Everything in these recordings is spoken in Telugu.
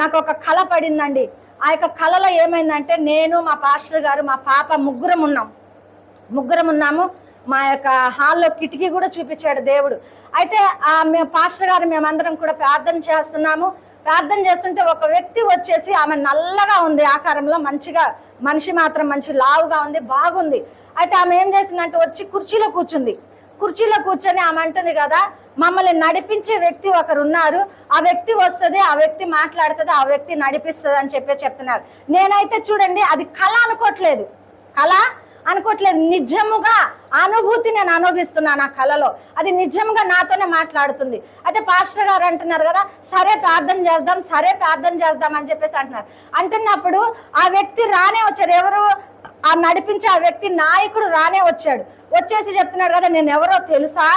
నాకు ఒక కళ పడిందండి. ఆ యొక్క కళలో ఏమైందంటే నేను మా పాస్టర్ గారు మా పాప ముగ్గురం ఉన్నాం. ముగ్గురం ఉన్నాము. మా యొక్క హాల్లో కిటికీ కూడా చూపించాడు దేవుడు. అయితే ఆ మేము పాస్టర్ గారు మేమందరం కూడా ప్రార్థన చేస్తున్నాము. ప్రార్థన చేస్తుంటే ఒక వ్యక్తి వచ్చేసి ఆమె నల్లగా ఉంది. ఆకారంలో మంచిగా మనిషి మాత్రం మంచి లావుగా ఉంది బాగుంది. అయితే ఆమె ఏం చేసిందంటే వచ్చి కుర్చీలో కూర్చుంది. కుర్చీలో కూర్చొని ఆమె అంటుంది కదా మమ్మల్ని నడిపించే వ్యక్తి ఒకరు ఉన్నారు ఆ వ్యక్తి వస్తుంది ఆ వ్యక్తి మాట్లాడుతుంది ఆ వ్యక్తి నడిపిస్తుంది అని చెప్పి చెప్తున్నారు. నేనైతే చూడండి అది కళ అనుకోవట్లేదు కళ అనుకోవట్లేదు నిజముగా అనుభూతి నేను అనుభవిస్తున్నాను ఆ కళలో. అది నిజంగా నాతోనే మాట్లాడుతుంది. అయితే పాస్టర్ గారు అంటున్నారు కదా సరే ప్రార్థన చేద్దాం సరే ప్రార్థన చేద్దాం అని చెప్పేసి అంటున్నారు. అంటున్నప్పుడు ఆ వ్యక్తి రానే వచ్చారు. ఎవరు? ఆ నడిపించే ఆ వ్యక్తి నాయకుడు రానే వచ్చాడు. వచ్చేసి చెప్తున్నాడు కదా నేను ఎవరో తెలుసా?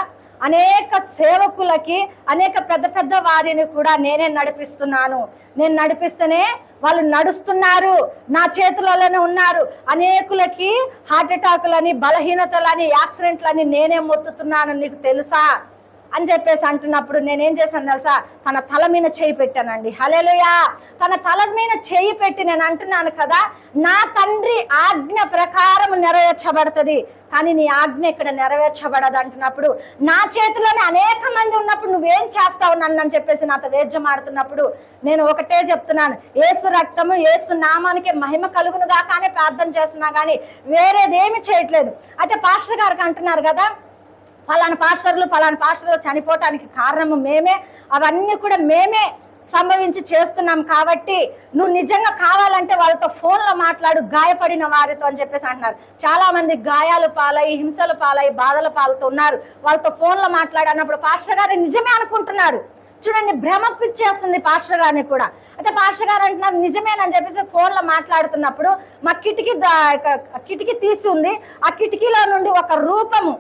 అనేక సేవకులకి అనేక పెద్ద పెద్ద వారిని కూడా నేనే నడిపిస్తున్నాను. నేను నడిపిస్తేనే వాళ్ళు నడుస్తున్నారు. నా చేతులలోనే ఉన్నారు. అనేకులకి హార్ట్ అటాకులని బలహీనతలని యాక్సిడెంట్లని నేనే మొత్తుతున్నాను నీకు తెలుసా? అని చెప్పేసి అంటున్నప్పుడు నేనేం చేశాను తెలుసా? తన తల మీద చేయి పెట్టానండి. హలేలుయా తన తల మీద చేయి పెట్టి నేను అంటున్నాను కదా నా తండ్రి ఆజ్ఞ ప్రకారం నెరవేర్చబడుతుంది. కానీ నీ ఆజ్ఞ ఇక్కడ నెరవేర్చబడదు అంటున్నప్పుడు నా చేతిలోనే అనేక మంది ఉన్నప్పుడు నువ్వేం చేస్తావు నన్ను అని చెప్పేసి నాతో వేద్యం ఆడుతున్నప్పుడు నేను ఒకటే చెప్తున్నాను. ఏసు రక్తము ఏసు నామానికి మహిమ కలుగును కానీ ప్రార్థన చేస్తున్నా కానీ వేరేదేమి చేయట్లేదు. అయితే పాస్టర్ గారికి అంటున్నారు కదా ఫలాన పాస్టర్లు ఫలానా పాస్టర్లు చనిపోవటానికి కారణము మేమే. అవన్నీ కూడా మేమే సంభవించి చేస్తున్నాం కాబట్టి నువ్వు నిజంగా కావాలంటే వాళ్ళతో ఫోన్లో మాట్లాడు గాయపడిన వారితో అని చెప్పేసి అంటున్నారు. చాలా మంది గాయాలు పాలై హింసలు పాలై బాధల పాలతో ఉన్నారు. వాళ్ళతో ఫోన్లో మాట్లాడు అన్నప్పుడు పాస్టర్ గారు నిజమే అనుకుంటున్నారు. చూడండి భ్రమ పిచ్చేస్తుంది పాస్టర్ గారిని కూడా. అయితే పాస్టర్ గారు అంటున్నారు నిజమేనని చెప్పేసి ఫోన్లో మాట్లాడుతున్నప్పుడు మా కిటికీ కిటికీ తీసి ఉంది. ఆ కిటికీలో నుండి ఒక రూపము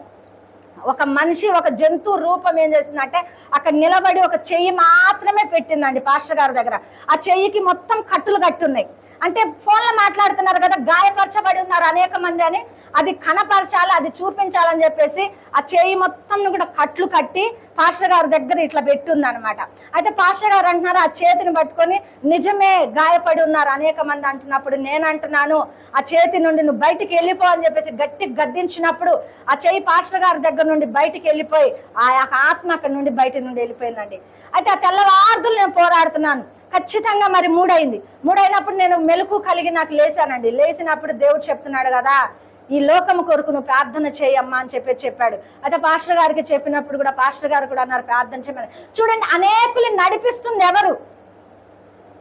ఒక మనిషి ఒక జంతువు రూపం ఏం చేసిందంటే అక్కడ నిలబడి ఒక చెయ్యి మాత్రమే పెట్టిందండి పాస్టర్ గారి దగ్గర. ఆ చెయ్యికి మొత్తం కట్టులు కట్టి ఉన్నాయి అంటే ఫోన్లో మాట్లాడుతున్నారు కదా గాయపరచబడి ఉన్నారు అనేక మంది అని. అది కనపరచాలి అది చూపించాలని చెప్పేసి ఆ చేయి మొత్తం కూడా కట్లు కట్టి పాస్టర్ గారి దగ్గర ఇట్లా పెట్టుంది అనమాట అయితే పాస్టర్ గారు అంటున్నారు ఆ చేతిని పట్టుకొని నిజమే గాయపడి ఉన్నారు అనేక మంది అంటున్నప్పుడు నేను అంటున్నాను ఆ చేతి నుండి నువ్వు బయటికి వెళ్ళిపో అని చెప్పేసి గట్టి గద్దించినప్పుడు ఆ చేయి పాస్టర్ గారి దగ్గర నుండి బయటికి వెళ్ళిపోయి ఆ ఆత్మ అక్కడ నుండి బయట నుండి వెళ్ళిపోయిందండి. అయితే ఆ తెల్లవార్దులు నేను పోరాడుతున్నాను. ఖచ్చితంగా మరి మూడైంది. మూడైనప్పుడు నేను మెలకు కలిగి నాకు లేచానండి. లేచినప్పుడు దేవుడు చెప్తున్నాడు కదా ఈ లోకము కొరకు నువ్వు ప్రార్థన చేయమ్మా అని చెప్పి చెప్పాడు. అయితే పాస్టర్ గారికి చెప్పినప్పుడు కూడా పాస్టర్ గారు కూడా అన్నారు ప్రార్థన చేయమని. చూడండి అనేకులు నడిపిస్తుంది ఎవరు?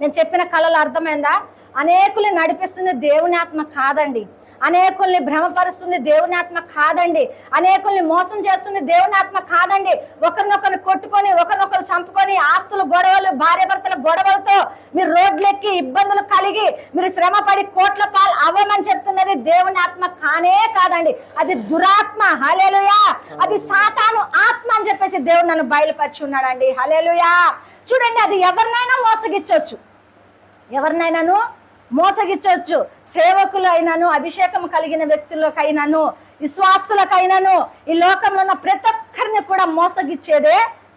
నేను చెప్పిన కళలు అర్థమైందా? అనేకులు నడిపిస్తుంది దేవుని ఆత్మ కాదండి. అనేకుల్ని భ్రమపరుస్తుంది దేవుని ఆత్మ కాదండి. అనేకుల్ని మోసం చేస్తుంది దేవుని ఆత్మ కాదండి. ఒకరినొకరు కొట్టుకొని ఒకరినొకరు చంపుకొని ఆస్తులు గొడవలు భార్య భర్తల గొడవలతో మీరు రోడ్లెక్కి ఇబ్బందులు కలిగి మీరు శ్రమ పడి కోట్ల పాలు అవ్వమని చెప్తున్నది దేవుని ఆత్మ కానే కాదండి. అది దురాత్మ. హలేలుయా అది సాతాను ఆత్మ అని చెప్పేసి దేవుడు నన్ను బయలుపరిచి ఉన్నాడండి. హలేలుయా చూడండి అది ఎవరినైనా మోసగిచ్చొచ్చు. ఎవరినైనాను? మోసగించవచ్చు సేవకులైనను అభిషేకం కలిగిన వ్యక్తులకైనాను విశ్వాసులకైనాను ఈ లోకంలో ఉన్న ప్రతి ఒక్కరిని కూడా మోసగిచ్చేదే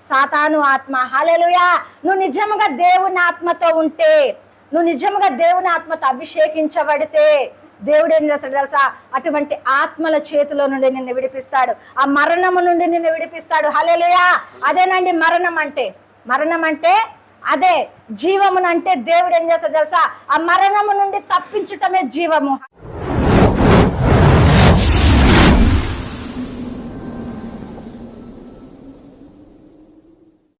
సాతాను ఆత్మ. హాలేలుయా నువ్వు నిజముగా దేవుని ఆత్మతో ఉంటే నువ్వు నిజముగా దేవుని ఆత్మతో అభిషేకించబడితే దేవుడు ఏం చేస్తాడు తెలుసా? అటువంటి ఆత్మల చేతిలో నుండి నిన్ను విడిపిస్తాడు. ఆ మరణము నుండి నిన్ను విడిపిస్తాడు. హలేలుయా అదేనండి మరణం అంటే. మరణం అంటే అదే జీవమునంటే దేవుడు ఏం చేస్తా తెలుసా? ఆ మరణము నుండి తప్పించటమే జీవము.